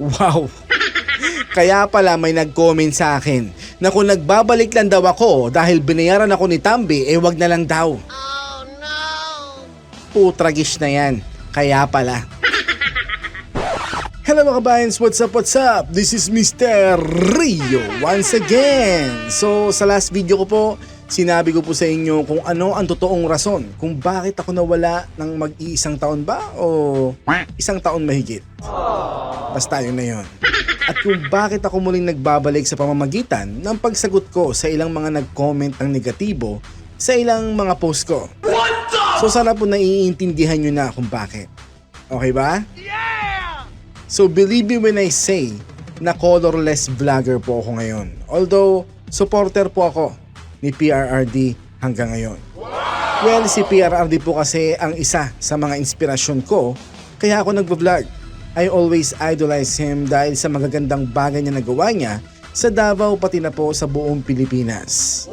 Wow! Kaya pala may nag-comment sa akin na kung nagbabalik lang daw ako dahil binayaran ako ni Tambi, eh wag na lang daw. Oh no! Putragish na yan. Kaya pala. Hello mga kabayans, what's up, what's up? This is Mr. Rio once again. So sa last video ko po, sinabi ko po sa inyo kung ano ang totoong rason kung bakit ako nawala ng mag-iisang taon ba o isang taon mahigit. Basta yun na yun. At kung bakit ako muling nagbabalik sa pamamagitan ng pagsagot ko sa ilang mga nag-comment ng negatibo sa ilang mga post ko. So sana po naiintindihan nyo na kung bakit. Okay ba? So believe me when I say na colorless vlogger po ako ngayon. Although, supporter po ako ni PRRD hanggang ngayon. Well, si PRRD po kasi ang isa sa mga inspirasyon ko kaya ako nagvo-vlog. I always idolize him dahil sa magagandang bagay na nagawa niya sa Davao pati na po sa buong Pilipinas.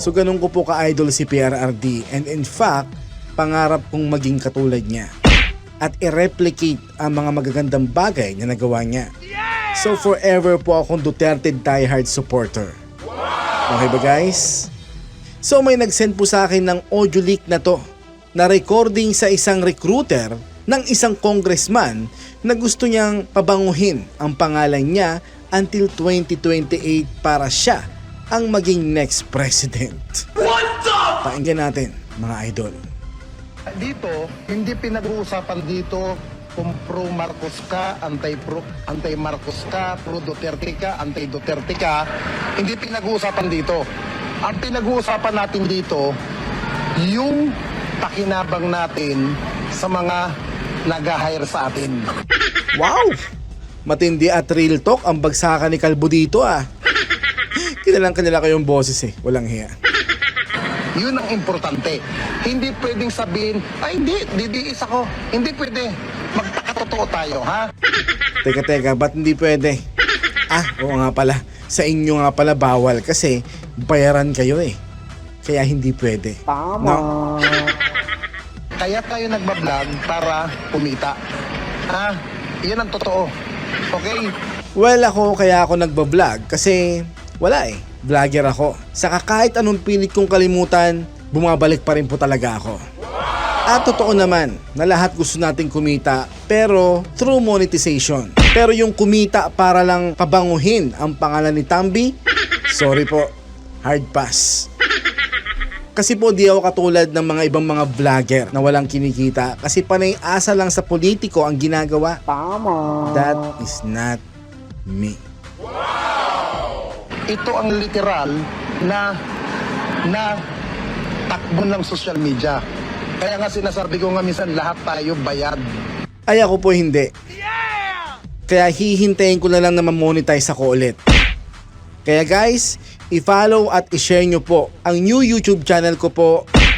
So ganun ko po ka-idol si PRRD and in fact, pangarap kong maging katulad niya at i-replicate ang mga magagandang bagay na nagawa niya. So forever po akong Duterte diehard supporter. Okay ba guys? So may nag-send po sa akin ng audio leak na to na recording sa isang recruiter ng isang congressman na gusto niyang pabanguhin ang pangalan niya until 2028 para siya ang maging next president. What the? Pakinggan natin mga idol. Dito, hindi pinag-uusapan dito kung pro Marcos ka, anti-pro, anti-Marcos ka, pro Duterte ka, anti-Duterte ka. Hindi pinag-uusapan dito. Ang pinag-uusapan natin dito, yung pakinabang natin sa mga nag-hire sa atin. Wow! Matindi at real talk ang bagsakan ni Kalbo dito ah. Kilalang kanila kayong boses eh, walang hiya. Yun ang importante. Hindi pwedeng sabihin, ay hindi, didiis ako. Hindi pwede. Magpakatotoo tayo, ha? Teka teka, ba't hindi pwede? Ah, oo nga pala. Sa inyo nga pala bawal kasi bayaran kayo eh. Kaya hindi pwede. Tama. No? Kaya tayo nagbablog para kumita. Ha? Yan ang totoo. Okay? Well ako, kaya ako nagbablog kasi wala eh. Vlogger ako. Saka kahit anong pilit kong kalimutan, bumabalik pa rin po talaga ako. At totoo naman na lahat gusto nating kumita pero through monetization. Pero yung kumita para lang pabanguhin ang pangalan ni Tambi, sorry po, hard pass. Kasi po di ako katulad ng mga ibang mga vlogger na walang kinikita kasi panay asa lang sa politiko ang ginagawa. Tama. That is not me. Ito ang literal na na takbo ng social media. Kaya nga sinasabi ko nga minsan lahat tayo bayad. Ay ako po hindi. Kaya hihintayin ko na lang na ma-monetize ako ulit. Kaya guys, i-follow at i-share nyo po ang new YouTube channel ko po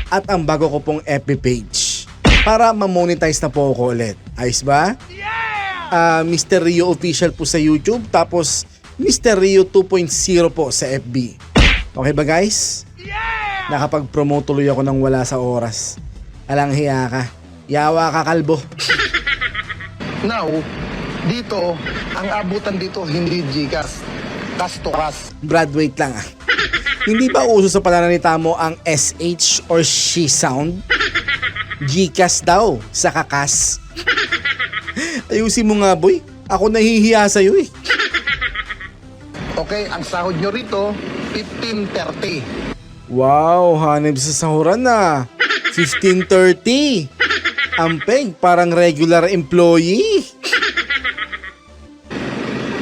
at ang bago ko pong FB page para ma-monetize na po ako ulit. Ayos ba? Ah, Mr. Rio Official po sa YouTube tapos Mr. Rio 2.0 po sa FB. Okay ba guys? Nakapag-promote tuloy ako nang wala sa oras. Alang hiya ka. Yawa ka kalbo. Now, dito, ang abutan dito hindi Gcash, cash to cash. Brad, wait lang ah. Hindi ba uso sa pananalita mo ang SH or she sound? Gcas daw sa kakas. Ayusin mo nga boy. Ako nahihiya sa'yo eh. Okay, ang sahod nyo rito, 15.30. Wow, hanib sa sahuran na. 1530. Ampeg, parang regular employee.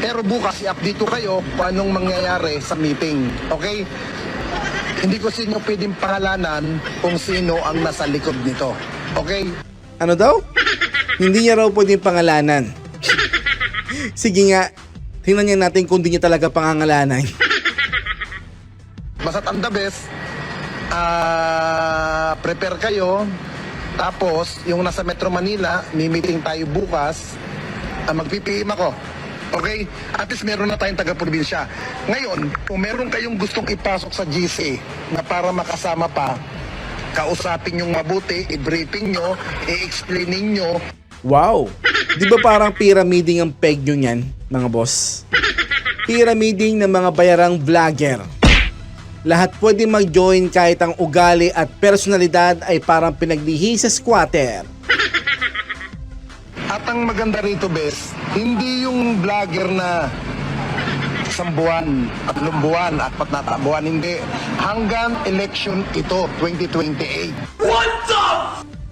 Pero bukas i-update ko kayo kung anong mangyayari sa meeting. Okay? Hindi ko sa inyo pwedeng pangalanan kung sino ang nasa likod nito. Okay? Ano daw? Hindi niya raw pwedeng pangalanan. Sige nga, tingnan niya natin kung di niya talaga pangangalanan. Basta't ang the best, ah, prepare kayo. Tapos, yung nasa Metro Manila, may meeting tayo bukas. Ah, Mag-PPM ako. Okay? At least meron na tayong taga-probinsya. Ngayon, kung meron kayong gustong ipasok sa GC na para makasama pa, kausapin yung mabuti, i-briefing nyo, i-explainin nyo, Wow! Di ba parang pyramiding ang peg nyo yan, mga boss? Pyramiding ng mga bayarang vlogger. Lahat pwede mag-join kahit ang ugali at personalidad ay parang pinaglihi sa squatter. At ang maganda rito, Bes, hindi yung vlogger na isang buwan, tatlong buwan, apat na buwan, hindi. Hanggang election ito, 2028.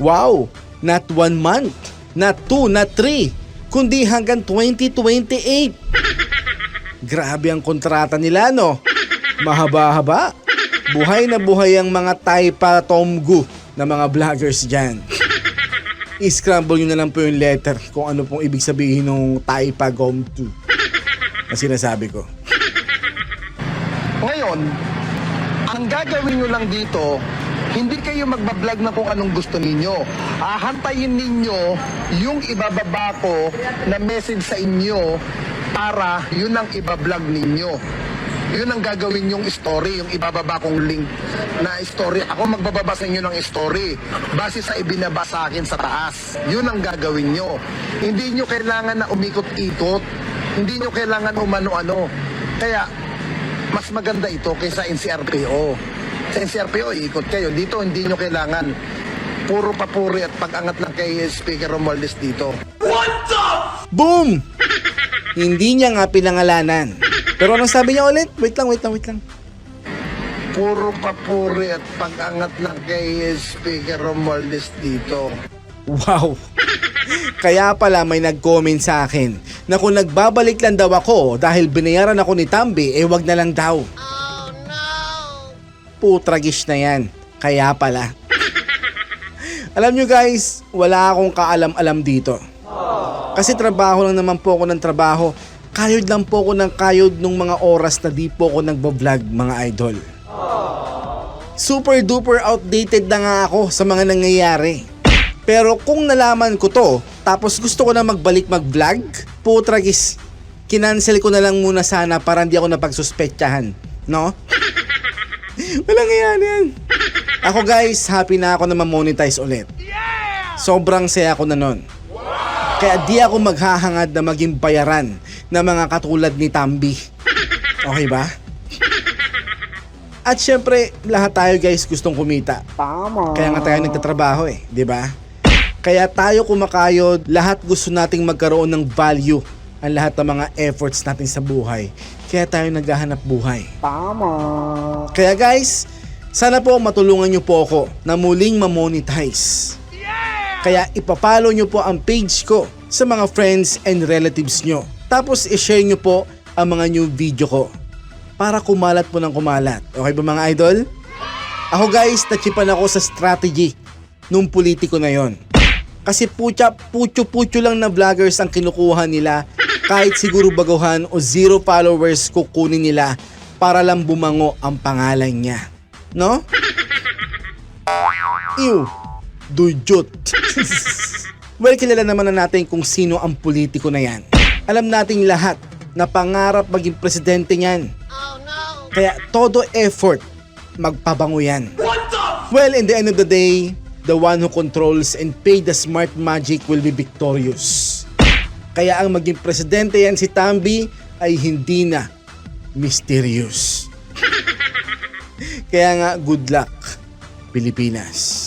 Wow! Not one month, not two, not three, kundi hanggang 2028. Grabe ang kontrata nila, no? Mahaba-haba. Buhay na buhay ang mga taipa tomgu na mga vloggers dyan. I-scramble nyo na lang po yung letter kung ano pong ibig sabihin ng taipa gom 2 na sinasabi ko. Ngayon, ang gagawin nyo lang dito, hindi kayo magbablog na kung anong gusto ninyo. Ahantayin ninyo yung ibababa ko na message sa inyo para yun ang ibablog ninyo. Yun ang gagawin yung story, yung ibababa kong link na story. Ako magbababa sa inyo ng story base sa ibinaba sa akin sa taas. Yun ang gagawin nyo. Hindi nyo kailangan na umikot-ikot. Hindi nyo kailangan umano-ano. Kaya, mas maganda ito kaysa NCRPO. Sa NCRPO, ikot kayo. Dito, hindi nyo kailangan. Puro papuri at pag-angat lang kay Speaker Romualdez dito. Boom! Hindi niya nga pinangalanan. Pero anong sabi niya ulit? Wait lang, wait lang, wait lang. Puro papuri at pag-angat lang kay Speaker Romualdez dito. Wow! Kaya pala may nag-comment sa akin na kung nagbabalik lang daw ako dahil binayaran ako ni Tambi, eh wag na lang daw. Oh no! Putragish na yan. Kaya pala. Alam nyo guys, wala akong kaalam-alam dito. Kasi trabaho lang naman po ako ng trabaho. Kayod lang po ako ng kayod nung mga oras na di po ako nagbo-vlog mga idol. Super duper outdated na nga ako sa mga nangyayari. Pero kung nalaman ko to, tapos gusto ko na magbalik mag-vlog, putragis, kinancel ko na lang muna sana para hindi ako napagsuspetsahan. No? Walang yan yan. Ako guys, happy na ako na ma-monetize ulit. Sobrang saya ko na nun. Kaya di ako maghahangad na maging bayaran na mga katulad ni Tambi. Okay ba? At syempre, lahat tayo guys gustong kumita. Tama. Kaya nga tayo nagtatrabaho eh, di ba? Kaya tayo kumakayod, lahat gusto nating magkaroon ng value ang lahat ng mga efforts natin sa buhay. Kaya tayo naghahanap buhay. Tama. Kaya guys, sana po matulungan nyo po ako na muling ma-monetize. Kaya ipapalo nyo po ang page ko sa mga friends and relatives nyo. Tapos i-share nyo po ang mga new video ko para kumalat po ng kumalat. Okay ba mga idol? Ako guys, nachipan ako sa strategy nung politiko na yon. Kasi putya, putyo-putyo lang na vloggers ang kinukuha nila kahit siguro baguhan o zero followers kukunin nila para lang bumango ang pangalan niya. No? Ew, dujot. well, kilala naman na natin kung sino ang politiko na yan. Alam nating lahat na pangarap maging presidente niyan. Kaya todo effort, magpabango yan. Well, in the end of the day, the one who controls and pay the smart magic will be victorious. Kaya ang maging presidente yan si Tambi ay hindi na mysterious. Kaya nga, good luck, Pilipinas.